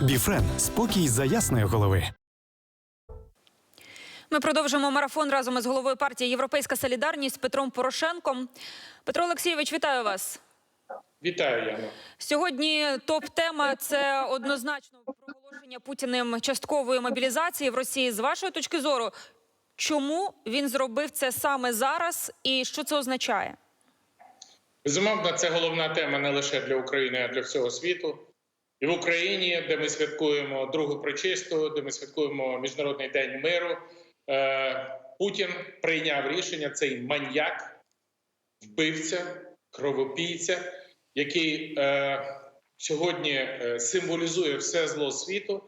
Біфрен спокій за ясної голови. Ми продовжимо марафон разом із головою партії Європейська Солідарність Петром Порошенком. Петро Олексійович, вітаю вас. Вітаю, Яно. Сьогодні топ-тема це однозначно проголошення Путіним часткової мобілізації в Росії. З вашої точки зору, чому він зробив це саме зараз, і що це означає? Безумовно, це головна тема не лише для України, а для всього світу. І в Україні, де ми святкуємо другу причисту, де ми святкуємо Міжнародний день миру. е, Путін прийняв рішення цей маньяк, вбивця, кровопійця, який е, сьогодні е, символізує все зло світу,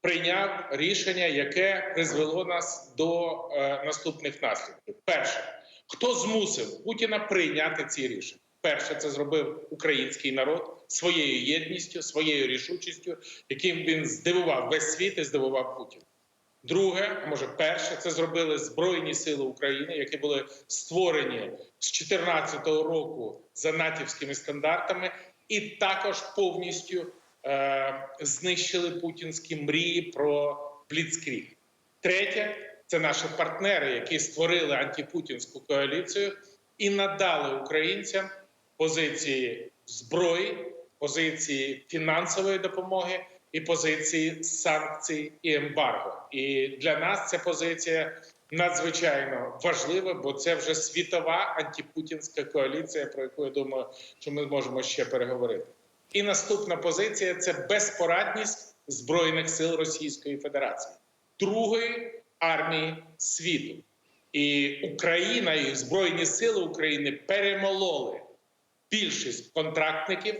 прийняв рішення, яке призвело нас до е, наступних наслідків. Перше, хто змусив Путіна прийняти ці рішення? Перше, це зробив український народ своєю єдністю, своєю рішучістю, яким він здивував весь світ і здивував Путіна. Друге, а може, перше, це зробили Збройні Сили України, які були створені з 2014 року за натівськими стандартами, і також повністю е, знищили путінські мрії про бліцкріг. Третє це наші партнери, які створили антипутінську коаліцію і надали українцям позиції зброї, позиції фінансової допомоги і позиції санкцій і ембарго. І для нас ця позиція надзвичайно важлива, бо це вже світова антипутінська коаліція, про яку я думаю, що ми зможемо ще переговорити. І наступна позиція це безпорадність збройних сил Російської Федерації, другої армії світу. І Україна і Збройні Сили України перемололи більшість контрактників,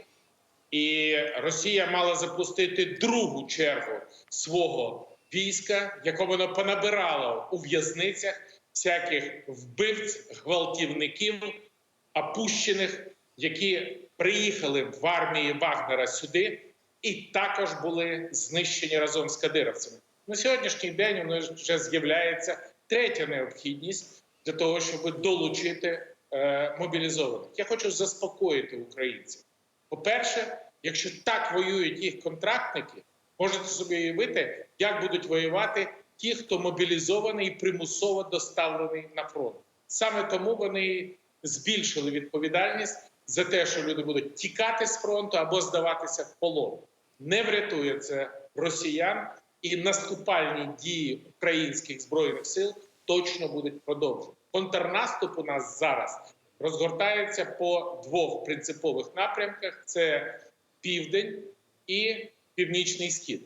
і Росія мала запустити другу чергу свого війська, яке воно понабирало у в'язницях всяких вбивць, гвалтівників, опущених, які приїхали в армії Вагнера сюди, і також були знищені разом з кадировцями. На сьогоднішній день у нас вже з'являється третя необхідність для того, щоб долучити е, мобілізованих. Я хочу заспокоїти українців. По-перше, якщо так воюють їх контрактники, можете собі уявити, як будуть воювати ті, хто мобілізований і примусово доставлений на фронт. Саме тому вони збільшили відповідальність за те, що люди будуть тікати з фронту або здаватися в полон. Не врятує це росіян, і наступальні дії українських збройних сил точно будуть продовжені. Контрнаступ у нас зараз розгортається по двох принципових напрямках: це південь і північний схід.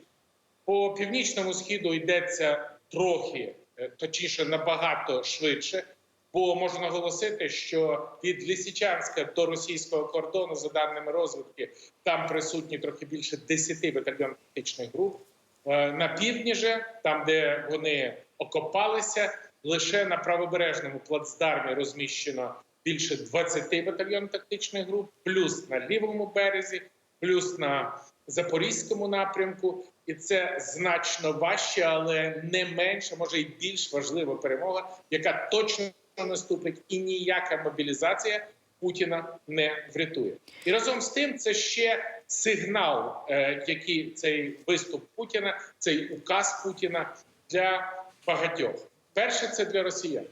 По північному східу йдеться трохи, е, точніше, набагато швидше. Бо можу наголосити, що від Лісичанська до російського кордону, за даними розвідки, там присутні трохи більше 10 батальйонів тактичних груп. Е, На півдні же, там де вони окопалися, лише на правобережному плацдармі розміщено більше 20 батальйонів тактичних груп, плюс на лівому березі, плюс на запорізькому напрямку. І це значно важче, але не менше, може і більш важлива перемога, яка точно наступить, і ніяка мобілізація Путіна не врятує. І разом з тим, це ще сигнал, е, який цей виступ Путіна, цей указ Путіна для багатьох. Перше, це для росіян.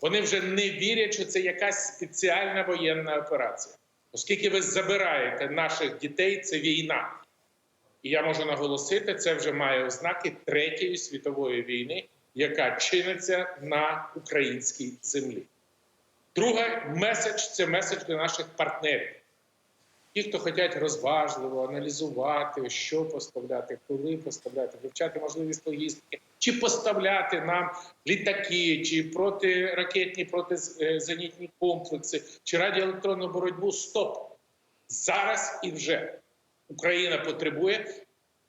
Вони вже не вірять, що це якась спеціальна воєнна операція, оскільки ви забираєте наших дітей, це війна. І я можу наголосити, це вже має ознаки третьої світової війни, яка чиниться на українській землі. Друге, меседж це меседж для наших партнерів. Ті, хто хочуть розважливо аналізувати, що поставляти, коли поставляти, вивчати можливість логістики, чи поставляти нам літаки, чи протиракетні, протизенітні комплекси, чи радіоелектронну боротьбу. Стоп! Зараз і вже Україна потребує.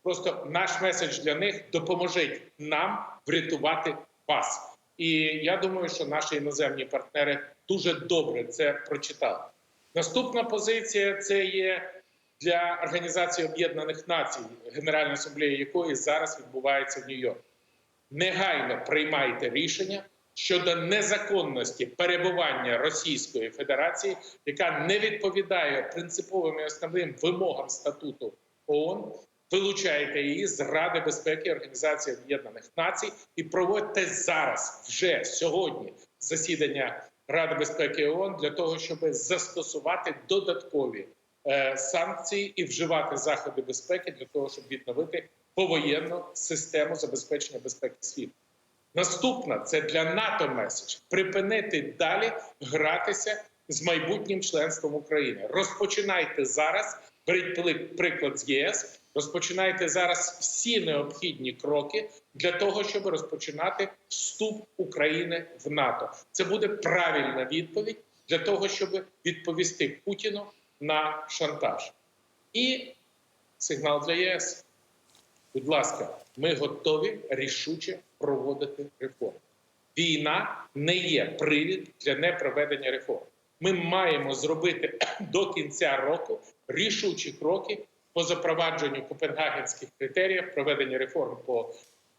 Просто наш меседж для них допоможіть нам врятувати вас. І я думаю, що наші іноземні партнери дуже добре це прочитали. Наступна позиція це є для Організації Об'єднаних Націй, Генеральна асамблея якої зараз відбувається в Нью-Йорку. Негайно приймайте рішення щодо незаконності перебування Російської Федерації, яка не відповідає принциповим і основним вимогам статуту ООН вилучаєте її з Ради безпеки Організації Об'єднаних Націй і проводьте зараз, вже сьогодні, засідання Ради безпеки ООН для того, щоб застосувати додаткові е, санкції і вживати заходи безпеки для того, щоб відновити повоєнну систему забезпечення безпеки світу. Наступна це для НАТО меседж припинити далі гратися з майбутнім членством України. Розпочинайте зараз. Беріть приклад з ЄС. Розпочинайте зараз всі необхідні кроки для того, щоб розпочинати вступ України в НАТО. Це буде правильна відповідь для того, щоб відповісти Путіну на шантаж. І сигнал для ЄС. Будь ласка, ми готові рішуче проводити реформи. Війна не є привід для непроведення реформ. Ми маємо зробити до кінця року рішучі кроки по запровадженню копенгагенських критеріїв, проведення реформ по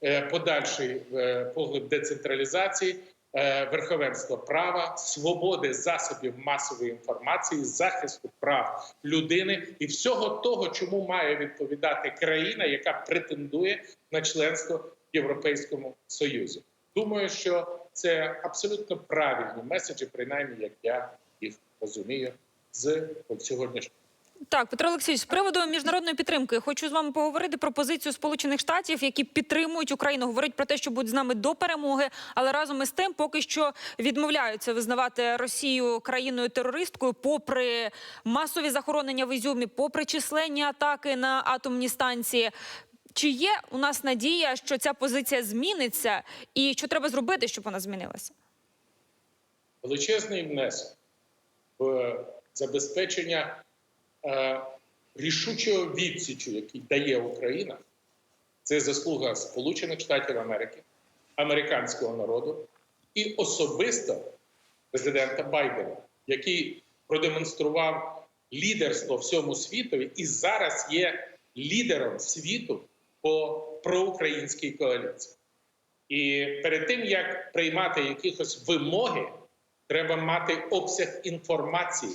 е, подальший е, поглиб децентралізації, е, верховенства права, свободи засобів масової інформації, захисту прав людини і всього того, чому має відповідати країна, яка претендує на членство в Європейському Союзі. Думаю, що це абсолютно правильні меседжі, принаймні як я їх розумію з сьогоднішнього. Так, Петро Олексійович, з приводу міжнародної підтримки хочу з вами поговорити про позицію Сполучених Штатів, які підтримують Україну. Говорять про те, що будуть з нами до перемоги, але разом із тим поки що відмовляються визнавати Росію країною терористкою, попри масові захоронення в Ізюмі, попри численні атаки на атомні станції. Чи є у нас надія, що ця позиція зміниться, і що треба зробити, щоб вона змінилася? величезний внесок в забезпечення рішучого відсічу, який дає Україна, це заслуга Сполучених Штатів Америки, американського народу і особисто президента Байдена, який продемонстрував лідерство всьому світові і зараз є лідером світу по проукраїнській коаліції. І перед тим як приймати якихось вимоги, треба мати обсяг інформації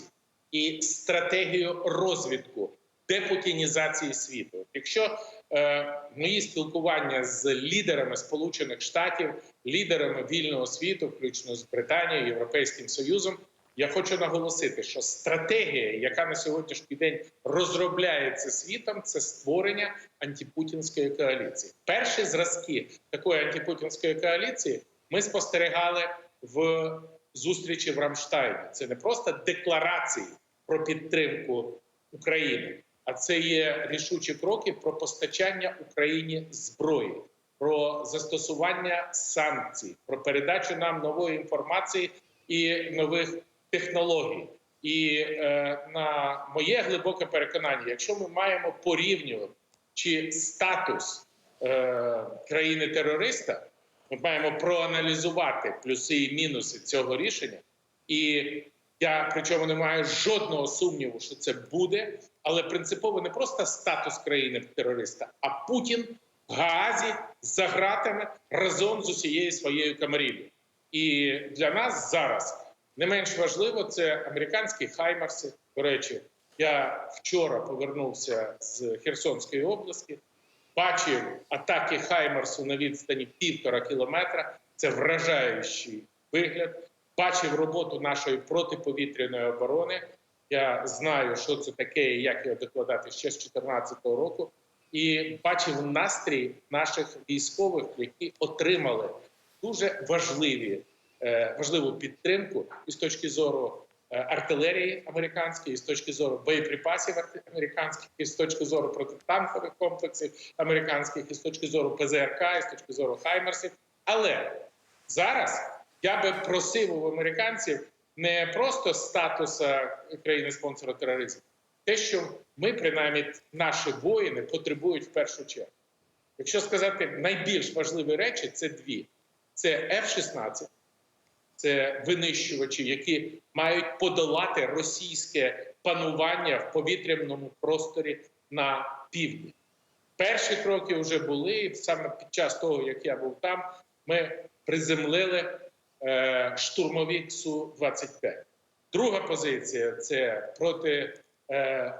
і стратегію розвитку депутінізації світу. Якщо е, мої спілкування з лідерами Сполучених Штатів, лідерами вільного світу, включно з Британією, Європейським Союзом, я хочу наголосити, що стратегія, яка на сьогоднішній день розробляється світом, це створення антипутінської коаліції. Перші зразки такої антипутінської коаліції ми спостерігали в зустрічі в Рамштайні. Це не просто декларації про підтримку України, а це є рішучі кроки про постачання Україні зброї, про застосування санкцій, про передачу нам нової інформації і нових технологій. І е, на моє глибоке переконання, якщо ми маємо порівнювати чи статус е, країни-терориста, ми маємо проаналізувати плюси і мінуси цього рішення. І я причому не маю жодного сумніву, що це буде, але принципово не просто статус країни-терориста, а Путін в Гаазі за ґратами разом з усією своєю камаріллю. І для нас зараз не менш важливо це американські хаймарси. До речі, я вчора повернувся з Херсонської області, бачив атаки Хаймарсу на відстані півтора кілометра. Це вражаючий вигляд. Бачив роботу нашої протиповітряної оборони. Я знаю, що це таке і як його докладати ще з 2014 року. І бачив настрій наших військових, які отримали дуже важливі, е, важливу підтримку і з точки зору е, артилерії американської, з точки зору боєприпасів американських, з точки зору протитанкових комплексів американських, і з точки зору ПЗРК, і з точки зору Хаймерсів. Але зараз я би просив у американців не просто статуса країни-спонсора тероризму, те, що ми, принаймні, наші воїни потребують в першу чергу. Якщо сказати найбільш важливі речі, це дві: це F-16, це винищувачі, які мають подолати російське панування в повітряному просторі на півдні. Перші кроки вже були, саме під час того, як я був там, ми приземлили е, штурмовик Су-25. Друга позиція це проти е,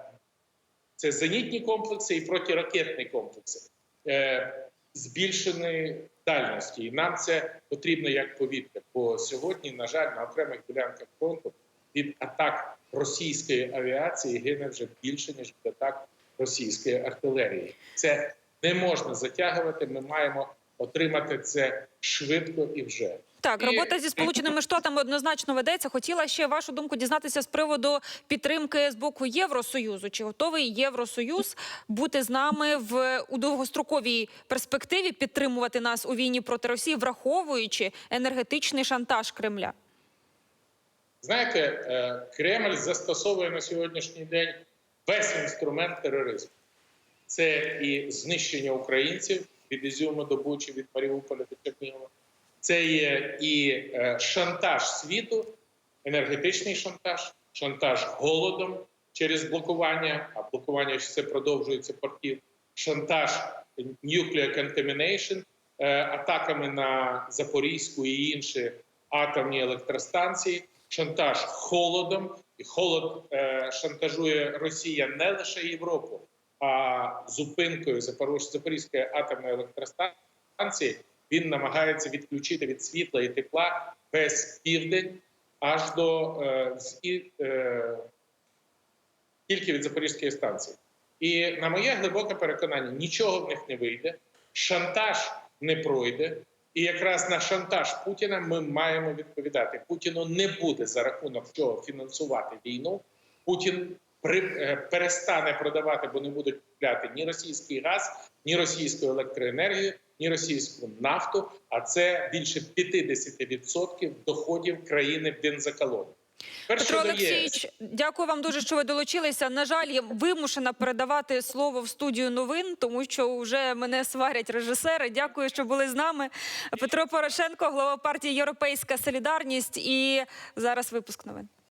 Це зенітні комплекси і протиракетні комплекси е, збільшеної дальності. І нам це потрібно як повітря. Бо сьогодні, на жаль, на окремих ділянках фронту від атак російської авіації гине вже більше ніж від атак російської артилерії. Це не можна затягувати. Ми маємо отримати це швидко і вже. Так, І- робота зі сполученими штатами однозначно ведеться. Хотіла ще вашу думку дізнатися з приводу підтримки з боку Євросоюзу. Чи готовий Євросоюз бути з нами в у довгостроковій перспективі підтримувати нас у війні проти Росії, враховуючи енергетичний шантаж Кремля? Знаєте, е, Кремль застосовує на сьогоднішній день весь інструмент тероризму. Це і знищення українців від Ізюму до Бучі, від Маріуполя до Чернігова. Це є і е, шантаж світу, енергетичний шантаж, шантаж голодом через блокування, а блокування все продовжується портів, шантаж nuclear contamination, е, атаками на Запорізьку і інші атомні електростанції, шантаж холодом. І холод е, шантажує Росія не лише Європу, а зупинкою Запорізької атомної електростанції він намагається відключити від світла і тепла весь південь аж до е, е, тільки від Запорізької станції. І на моє глибоке переконання, нічого в них не вийде, шантаж не пройде. І якраз на шантаж Путіна ми маємо відповідати. Путіну не буде за рахунок чого фінансувати війну. Путін е, перестане продавати, бо не будуть купляти ні російський газ, ні російську електроенергію, ні російську нафту. А це більше 50% доходів країни бензоколонії. Тепер Петро. Олексійович, дякую вам дуже, що ви долучилися. На жаль, я вимушена передавати слово в студію новин, тому що вже мене сварять режисери. Дякую, що були з нами. Петро Порошенко, голова партії Європейська Солідарність. І зараз випуск новин.